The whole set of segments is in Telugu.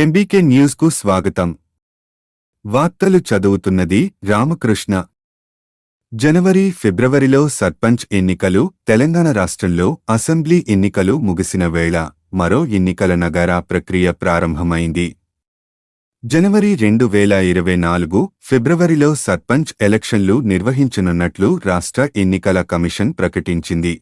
ఎంబీకే న్యూస్కు స్వాగతం. వార్తలు చదువుతున్నది రామకృష్ణ. జనవరి ఫిబ్రవరిలో సర్పంచ్ ఎన్నికలు తెలంగాణ రాష్ట్రంలో అసెంబ్లీ ఎన్నికలు ముగిసిన వేళ మరో ఎన్నికల నగారా ప్రక్రియ ప్రారంభమైంది. జనవరి రెండు వేల ఇరవై నాలుగు ఫిబ్రవరిలో సర్పంచ్ ఎలక్షన్లు నిర్వహించనున్నట్లు రాష్ట్ర ఎన్నికల కమిషన్ ప్రకటించింది.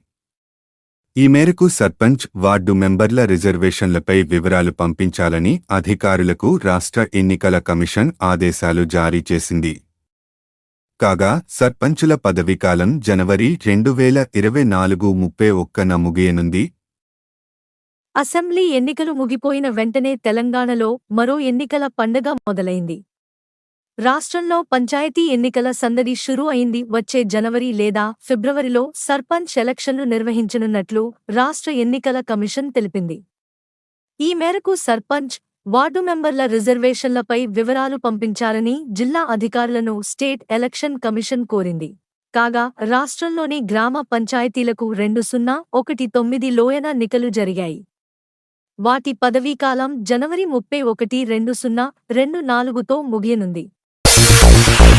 ఈ మేరకు సర్పంచ్ వార్డు మెంబర్ల రిజర్వేషన్లపై వివరాలు పంపించాలని అధికారులకు రాష్ట్ర ఎన్నికల కమిషన్ ఆదేశాలు జారీ చేసింది. కాగా సర్పంచుల పదవీకాలం జనవరి రెండు వేల ఇరవై నాలుగు ముప్పై ఒక్కన ముగియనుంది. అసెంబ్లీ ఎన్నికలు ముగిపోయిన వెంటనే తెలంగాణలో మరో ఎన్నికల పండగ మొదలైంది. రాష్ట్రంలో పంచాయతీ ఎన్నికల సందడి షురూ అయింది. వచ్చే జనవరి లేదా ఫిబ్రవరిలో సర్పంచ్ ఎలక్షన్లు నిర్వహించనున్నట్లు రాష్ట్ర ఎన్నికల కమిషన్ తెలిపింది. ఈ మేరకు సర్పంచ్ వార్డు మెంబర్ల రిజర్వేషన్లపై వివరాలు పంపించాలని జిల్లా అధికారులను స్టేట్ ఎలక్షన్ కమిషన్ కోరింది. కాగా రాష్ట్రంలోని గ్రామ పంచాయతీలకు రెండు సున్నా ఒకటి తొమ్మిది లోయన నికలు జరిగాయి. వాటి పదవీకాలం జనవరి ముప్పై ఒకటి రెండు సున్నా రెండు నాలుగుతో ముగియనుంది.